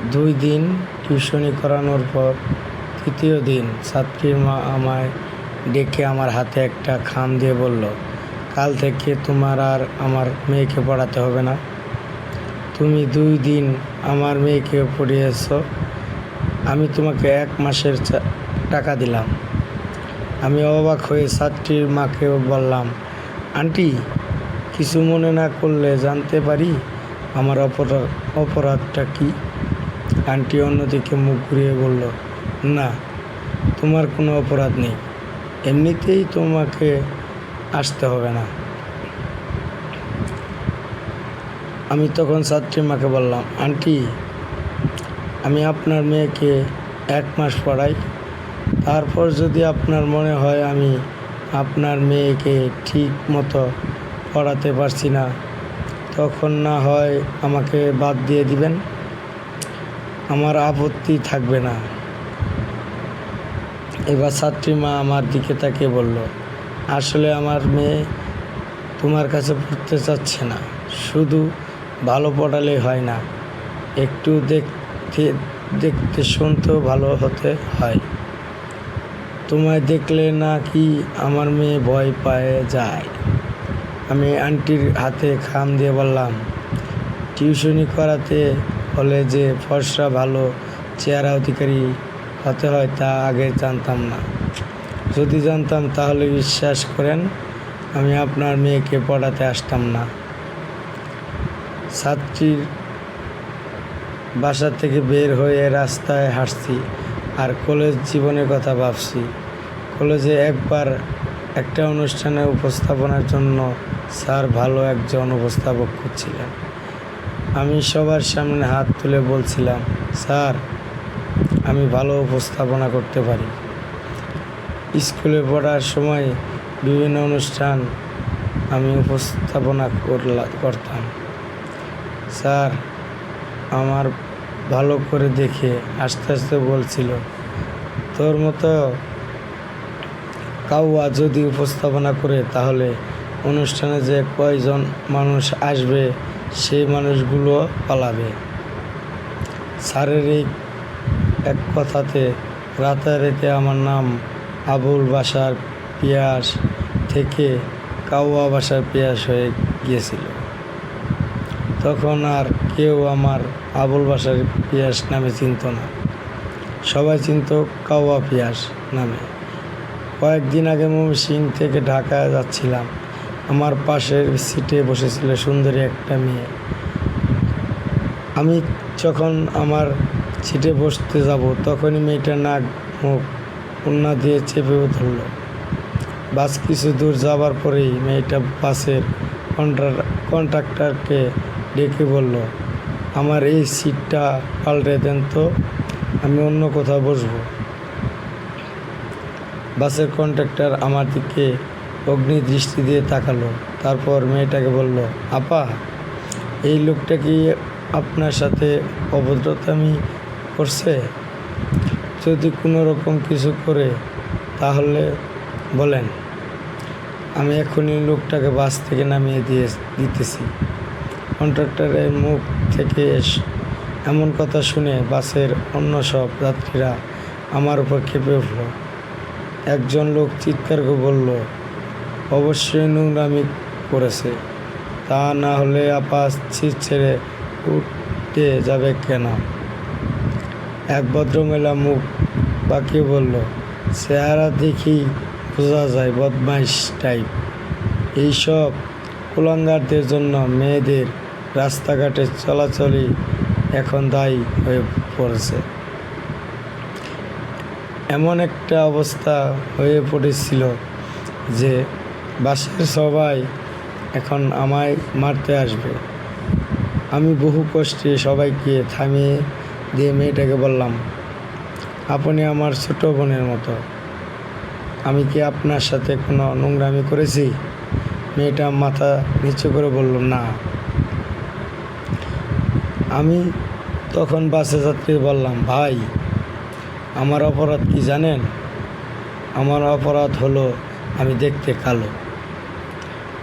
দুই দিন টিউশনি করানোর পর তৃতীয় দিন ছাত্রীর মা আমায় ডেকে আমার হাতে একটা খাম দিয়ে বলল, কাল থেকে তোমার আর আমার মেয়েকে পড়াতে হবে না। তুমি দুই দিন আমার মেয়েকে পড়িয়ে পড়িয়েছ। আমি তোমাকে এক মাসের টাকা দিলাম। আমি অবাক হয়ে ছাত্রীর মাকেও বললাম, আন্টি, কিছু মনে না করলে জানতে পারি আমার অপরাধ অপরাধটা কি? আন্টি অন্যদিকে মুখ ঘুরিয়ে বলল, না, তোমার কোনো অপরাধ নেই। এমনিতেই তোমাকে আসতে হবে না। আমি তখন ছাত্রী মাকে বললাম, আন্টি, আমি আপনার মেয়েকে এক মাস পড়াই। তারপর যদি আপনার মনে হয় আমি আপনার মেয়েকে ঠিক মতো পড়াতে পারছি না, তখন না হয় আমাকে বাদ দিয়ে দিবেন। আমার আপত্তি থাকবে না। এবার ছাত্রী মা আমার দিকে তাকে বলল, আসলে আমার মেয়ে তোমার কাছে পড়তে চাচ্ছে না। শুধু ভালো পড়ালে হয় না, একটু দেখতে দেখতে শুনতেও ভালো হতে হয়। তোমায় দেখলে না কি আমার মেয়ে ভয় পায়ে যায়? আমি আন্টির হাতে খাম দিয়ে বললাম, টিউশনি করাতে হলে যে ফর্সা ভালো চেহারা অধিকারী হতে হয় তা আগে জানতাম না। যদি জানতাম তাহলে বিশ্বাস করেন, আমি আপনার মেয়েকে পড়াতে আসতাম না। ছাত্রীর বাসা থেকে বের হয়ে রাস্তায় হাঁটছি আর কলেজ জীবনের কথা ভাবছি। কলেজে একবার একটা অনুষ্ঠানে উপস্থাপনার জন্য স্যার ভালো একজন উপস্থাপক খুঁজছিলেন। আমি সবার সামনে হাত তুলে বলছিলাম, স্যার, আমি ভালো উপস্থাপনা করতে পারি। স্কুলে পড়ার সময় বিভিন্ন অনুষ্ঠান আমি উপস্থাপনা করতাম। স্যার, আমার ভালো করে দেখে আস্তে আস্তে বলছিল, তোর মতো কাউয়া যদি উপস্থাপনা করে তাহলে অনুষ্ঠানে যে কয়জন মানুষ আসবে সেই মানুষগুলো পালাবে। এই এক কথাতে রাতারাতি আমার নাম আবুল বাসার পিয়াস থেকে কাউয়া বাসার পিয়াস হয়ে গিয়েছিল। তখন আর কেউ আমার আবুল বাসার পিয়াস নামে চিনত না। সবাই চিনত কাওয়া পিয়াস নামে। কয়েকদিন আগে সিং থেকে ঢাকা যাচ্ছিলাম। আমার পাশের সিটে বসেছিল সুন্দরী একটা মেয়ে। আমি যখন আমার সিটে বসতে যাব, তখনই মেয়েটা নাক, মুখ, উন্না দিয়ে চেপে ধরল। বাস কিছু দূর যাবার পরেই মেয়েটা বাসের কন্ট্রাক্টরকে ডেকে বলল, আমার এই সিটটা পাল্টে দেন তো, আমি অন্য কোথাও বসবো। বাসের কন্ট্রাক্টর আমার দিকে অগ্নি দৃষ্টি দিয়ে তাকালো। তারপর মেয়েটাকে বলল, আপা, এই লোকটা কি আপনার সাথে অভদ্রতামি করছে? যদি কোনো রকম কিছু করে, তাহলে বলেন। আমি এখনই লোকটাকে বাস থেকে নামিয়ে দিয়ে দিতেছি। কন্ট্রাক্টরের মুখ থেকে এমন কথা শুনে বাসের অন্য সব যাত্রীরা আমার উপর ক্ষেপে উঠল। একজন লোক চিৎকার করে বলল অবশ্যই নোংরামি করেছে। তা না হলে আপা ছিট ছেড়ে উঠতে যাবে কেন? এক ভদ্রমহিলা মুখ বাঁকিয়ে বলল, চেহারা দেখি বোঝা যায় বদমাইশ টাইপ। এইসব কুলাঙ্গারদের জন্য মেয়েদের রাস্তাঘাটে চলাচলই এখন দায়ী হয়ে পড়েছে। এমন একটা অবস্থা হয়ে পড়েছিল যে বাসের সবাই এখন আমায় মারতে আসবে। আমি বহু কষ্টে সবাইকে থামিয়ে দিয়ে মেয়েটাকে বললাম, আপনি আমার ছোট বোনের মতো, আমি কি আপনার সাথে কোনো নোংরামি করেছি? মেয়েটা মাথা নিচু করে বলল, না। আমি তখন বাসে যাত্রী বললাম, ভাই, আমার অপরাধ কি জানেন? আমার অপরাধ হলো আমি দেখতে কালো।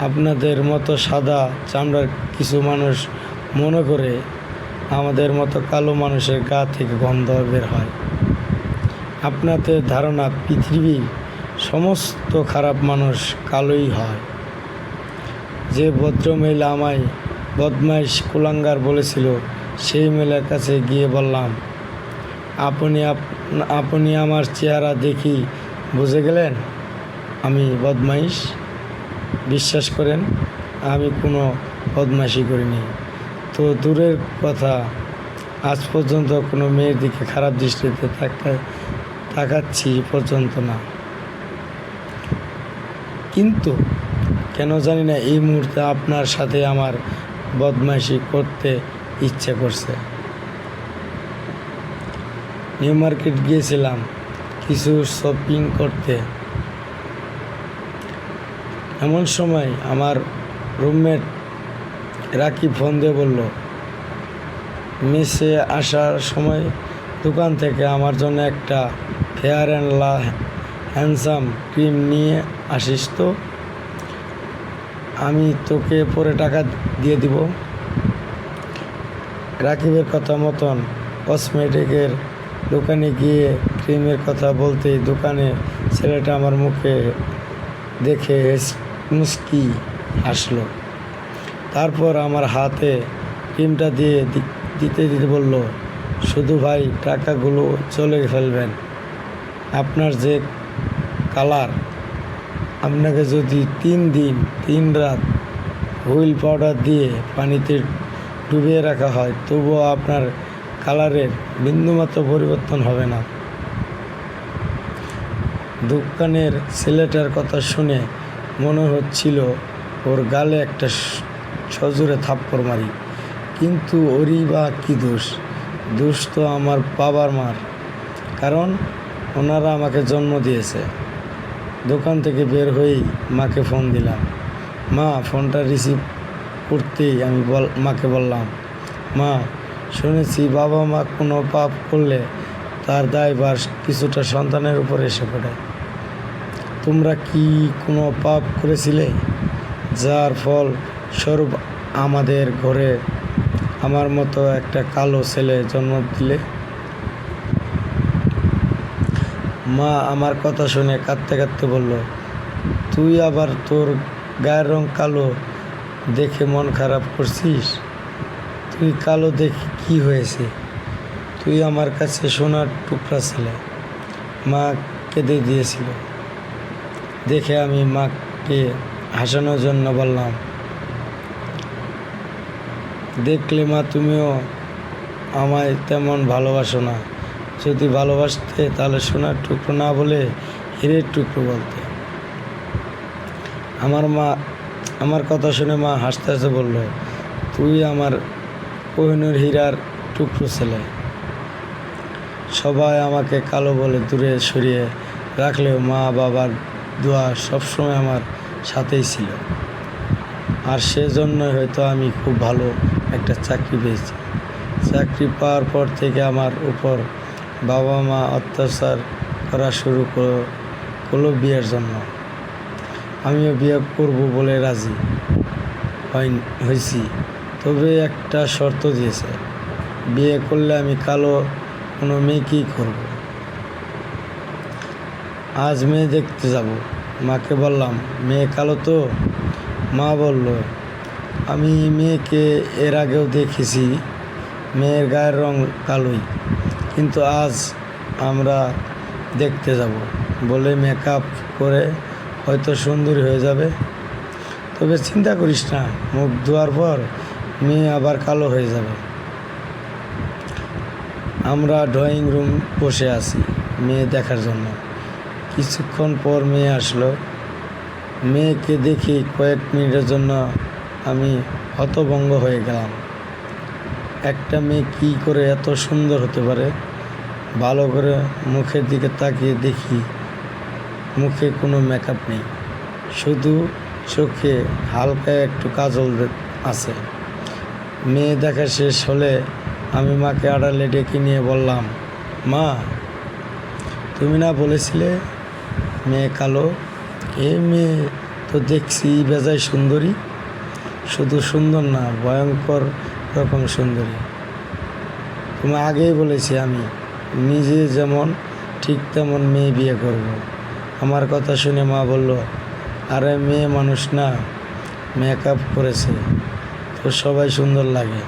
আপনাদের মতো সাদা চামড়ার কিছু মানুষ মনে করে আমাদের মতো কালো মানুষের গা থেকে গন্ধ বের হয়। আপনাদের ধারণা পৃথিবীর সমস্ত খারাপ মানুষ কালোই হয়। যে ভদ্রমহিলা আমায় বদমাইশ কুলাঙ্গার বলেছিল, সেই মেলার কাছে গিয়ে বললাম, আপনি আপ- আপনি আমার চেহারা দেখি বুঝে গেলেন? আমি বদমাইশ? বিশ্বাস করেন, আমি কোনো বদমাইশি করিনি। তো দূরের কথা, আজ পর্যন্ত কোনো মেয়ের দিকে খারাপ দৃষ্টিতে তাকা তাকাচ্ছি পর্যন্ত না। কিন্তু কেন জানি না এই মুহূর্তে আপনার সাথে আমার বদমাইশি করতে ইচ্ছে করছে। নিউ মার্কেট গিয়েছিলাম কিছু শপিং করতে। এমন সময় আমার রুমমেট রাকি ফোন দিয়ে বলল, মেসে আসার সময় দোকান থেকে আমার জন্য একটা ফেয়ার অ্যান্ড লা হ্যান্ডসাম ক্রিম নিয়ে আসিস তো? আমি তোকে পরে টাকা দিয়ে দিব। রাকিবের কথা মতন কসমেটিকের দোকানে গিয়ে ক্রিমের কথা বলতেই দোকানে ছেলেটা আমার মুখে দেখে মুস্কি হাসলো তারপর আমার হাতে ক্রিমটা দিয়ে দিতে দিতে বলল, শুধু ভাই, টাকাগুলো চলে ফেলবেন। আপনার যে কালার, আপনাকে যদি তিন দিন, তিন রাত হুইল পাউডার দিয়ে পানিতে ডুবিয়ে রাখা হয়, তবুও আপনার কালারের বিন্দুমাত্র পরিবর্তন হবে না। দোকানের ছেলেটার কথা শুনে মনে হচ্ছিল ওর গালে একটা সজোরে থাপ্পড় মারি। কিন্তু ওরই বা কী দোষ? দোষ তো আমার বাবার মার। কারণ ওনারা আমাকে জন্ম দিয়েছে। দোকান থেকে বের হয়েই মাকে ফোন দিলাম। মা, ফোনটা রিসিভ করতেই আমি বল, মাকে বললাম, মা, শুনেছি বাবা মা কোনো পাপ করলে তার দায়ভার কিছুটা সন্তানের উপর এসে পড়ে। তোমরা কি কোনো পাপ করেছিলে? যার ফল স্বরূপ আমাদের ঘরে আমার মতো একটা কালো ছেলে জন্ম দিলে? মা আমার কথা শুনে কাঁদতে কাঁদতে বলল, তুই আবার তোর গায়ের রং কালো দেখে মন খারাপ করছিস? তুই কালো দেখে কি হয়েছে? তুই আমার কাছে সোনার টুকরা ছিলে। মা কেঁদে দিয়েছিল। দেখে আমি মাকে হাসানোর জন্য বললাম, দেখলে মা, তুমিও আমায় তেমন ভালোবাসো না। যদি ভালোবাসতে তাহলে সোনার টুকরো না বলে হীরের টুকরো বলতে। আমার মা, আমার কথা শুনে মা হাসতে হাসতে বলল, তুই আমার কোহিনুর হীরার টুকরো ছেলে। সবাই আমাকে কালো বলে দূরে সরিয়ে রাখলেও মা বাবার দোয়া সবসময় আমার সাথেই ছিল। আর সেজন্যই হয়তো আমি খুব ভালো একটা চাকরি পেয়েছি। চাকরি পাওয়ার পর থেকে আমার উপর বাবা মা অত্যাচার করা শুরু কর- করল বিয়ের জন্য। আমিও বিয়ে করব বলে রাজি হয়- হয়েছি তবে একটা শর্ত দিয়েছে, বিয়ে করলে আমি কালো কোনো মেয়েকেই করব। আজ মেয়ে দেখতে যাব। মাকে বললাম, মেয়ে কালো তো? মা বলল, আমি মেয়েকে এর আগেও দেখেছি। মেয়ের গায়ের রং কালোই। কিন্তু আজ আমরা দেখতে যাব। বলে মেকআপ করে হয়তো সুন্দরী হয়ে যাবে। তবে চিন্তা করিস না, মুখ ধোয়ার পর মেয়ে আবার কালো হয়ে যাবে। আমরা ড্রয়িং রুম বসে আছি মেয়ে দেখার জন্য। কিছুক্ষণ পর মেয়ে আসলো। মেয়েকে দেখি কয়েক মিনিটের জন্য আমি হতভঙ্গ হয়ে গেলাম। একটা মেয়ে কী করে এত সুন্দর হতে পারে? ভালো করে মুখের দিকে তাকিয়ে দেখি, মুখে কোনো মেকআপ নেই। শুধু চোখে হালকা একটু কাজল আছে। মেয়ে দেখা শেষ হলে আমি মাকে আড়ালে ডেকে নিয়ে বললাম, মা, তুমি না বলেছিলে মেয়ে কালো, এ মেয়ে তো দেখছি বেজায় সুন্দরী। শুধু সুন্দর না, ভয়ঙ্কর রকম সুন্দরী। তুমি আগেই বলেছি আমি, নিজে যেমন, ঠিক তেমন মেয়ে বিয়ে করব। আমার কথা শুনে মা বলল, আরে মেয়ে মানুষ না মেকআপ করেছে, তো সবাই সুন্দর লাগে।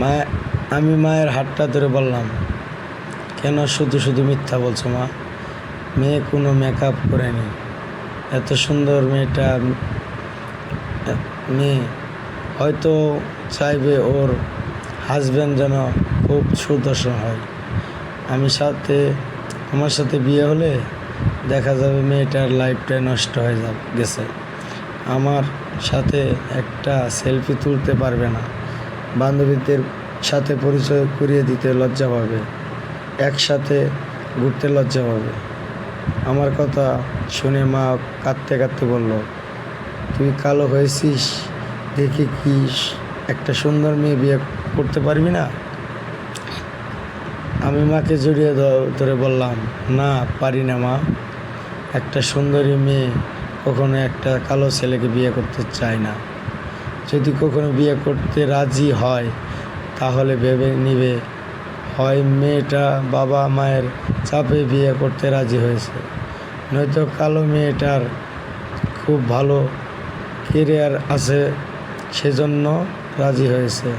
মা, আমি মায়ের হাতটা ধরে বললাম কেন শুধু শুধু মিথ্যা বলছো মা? মেয়ে কোনো মেকআপ করেনি। এত সুন্দর মেয়েটা, মেয়ে। হয়তো চাইবে ওর হাজব্যান্ড যেন খুব সুদর্শন হয়। আমি সাথে, আমার সাথে বিয়ে হলে দেখা যাবে মেয়েটার লাইফটাই নষ্ট হয়ে যাবে, গেছে। আমার সাথে একটা সেলফি তুলতে পারবে না। বান্ধবীদের সাথে পরিচয় করিয়ে দিতে লজ্জা পাবে। একসাথে ঘুরতে লজ্জা পাবে। আমার কথা শুনে মা কাঁদতে কাঁদতে বলল, তুই কালো হয়েছিস, দেখি কি একটা সুন্দর মেয়ে বিয়ে করতে পারবি না? আমি মাকে জড়িয়ে ধরে বললাম, না, পারি না মা। একটা সুন্দরী মেয়ে কখনো একটা কালো ছেলেকে বিয়ে করতে চায় না। যদি কখনো বিয়ে করতে রাজি হয়, তাহলে ভেবে নিবে হয় মেয়েটা বাবা মায়ের চাপে বিয়ে করতে রাজি হয়েছে। নয়তো কালো মেয়েটার খুব ভালো কেরিয়ার আছে সেজন্য রাজি হয়েছে।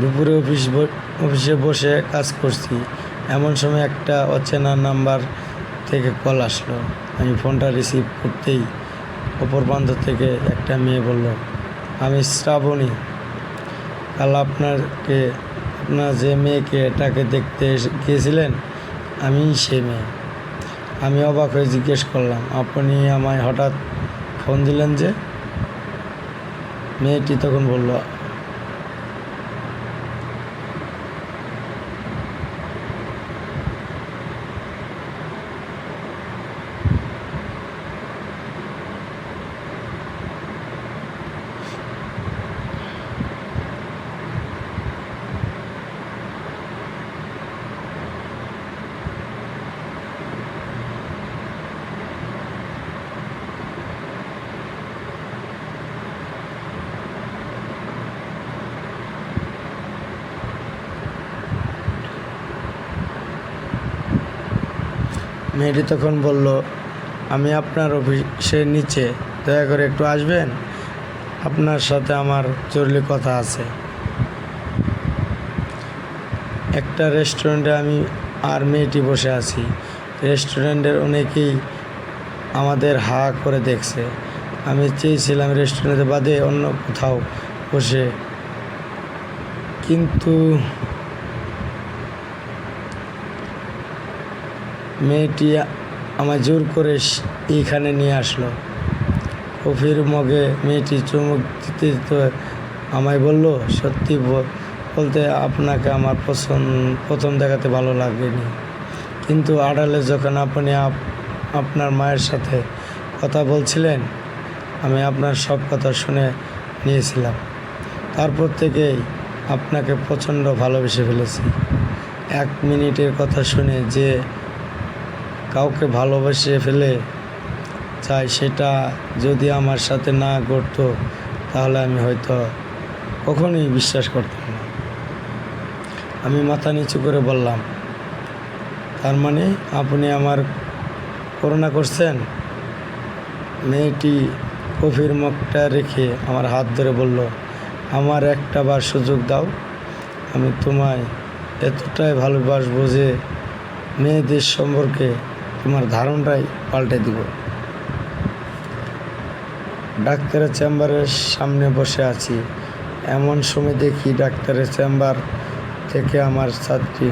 দুপুরে অফিস অফিসে বসে কাজ করছি। এমন সময় একটা অচেনা নাম্বার থেকে কল আসলো। আমি ফোনটা রিসিভ করতেই অপর প্রান্ত থেকে একটা মেয়ে বলল আমি শ্রাবণী। কাল আপনাকে আপনার যে মেয়েকে এটাকে দেখতে গিয়েছিলেন, আমি সে মেয়ে। আমি অবাক হয়ে জিজ্ঞেস করলাম, আপনি আমায় হঠাৎ ফোন দিলেন যে? মেয়েটি তখন বলল মেয়েটি তখন বলল, আমি আপনার অফিসের নিচে। দয়া করে একটু আসবেন? আপনার সাথে আমার জরুরি কথা আছে। একটা রেস্টুরেন্টে আমি আর মেয়েটি বসে আছি। রেস্টুরেন্টের অনেকেই আমাদের হা করে দেখছে। আমি চেয়েছিলাম রেস্টুরেন্টে বাদে অন্য কোথাও বসে। কিন্তু মেয়েটি আমায় জোর করে এইখানে নিয়ে আসলো। কফির মগে মেয়েটি চুমুক দিতে দিতে আমায় বলল, সত্যি বলতে আপনাকে আমার পছন্দ, প্রথম দেখাতে ভালো লাগেনি। কিন্তু আড়ালে যখন আপনি আপ- আপনার মায়ের সাথে কথা বলছিলেন, আমি আপনার সব কথা শুনে নিয়েছিলাম। তারপর থেকেই আপনাকে প্রচণ্ড ভালোবেসে ফেলেছি। এক মিনিটের কথা শুনে যে কাউকে ভালোবেসে ফেলে চাই সেটা যদি আমার সাথে না করতো তাহলে আমি হয়তো কখনোই বিশ্বাস করতাম না। আমি মাথা নিচু করে বললাম, তার মানে আপনি আমার করোনা করছেন? মেয়েটি কফির মগটা রেখে আমার হাত ধরে বলল, আমার একটা বার সুযোগ দাও। আমি তোমায় এতটাই ভালোবাসবো যে মেয়েদের সম্পর্কে তোমার ধারণটাই পাল্টে দিব। ডাক্তারের চেম্বারের সামনে বসে আছি। এমন সময় দেখি ডাক্তারের চেম্বার থেকে আমার ছাত্রী